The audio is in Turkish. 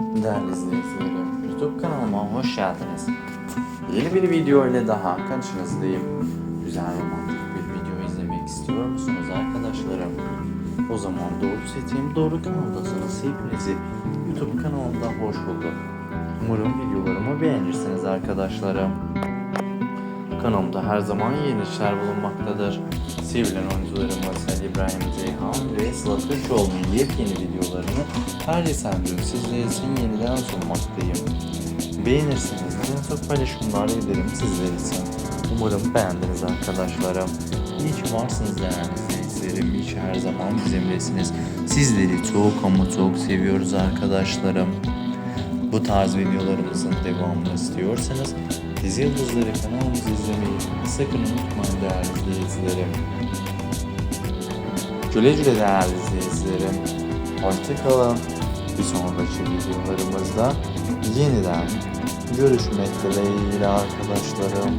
Değerli izleyicilerim, YouTube kanalıma hoş geldiniz. Yeni bir video ile daha karşınızdayım. Güzel romantik bir video izlemek istiyor musunuz arkadaşlarım? O zaman doğru seçim doğru kanaldasınız. Hepinizi YouTube kanalımda hoş bulduk. Umarım videolarımı beğenirsiniz arkadaşlarım. Kanalımda her zaman yeni işler bulunmaktadır. Sevilen oyuncularımız Ali İbrahim Sıla Kırşoğlu'nun yepyeni videolarını her gün sizler için yeniden sunmaktayım. Beğenirseniz en çok paylaşımlar ederim sizler için. Umarım beğendiniz arkadaşlarım. İyi ki varsınız değerli izleyicilerim. İyi ki her zaman bizimlesiniz. Sizleri çok ama çok seviyoruz arkadaşlarım. Bu tarz videolarımızın devamını istiyorsanız Dizi Yıldızları kanalımızı izlemeyi sakın unutmayın değerli izleyicilerim. Güle güle değerli izleyicilerim. Hoşçakalın. Bir sonraki videolarımızda yeniden görüşmek dileğiyle arkadaşlarım.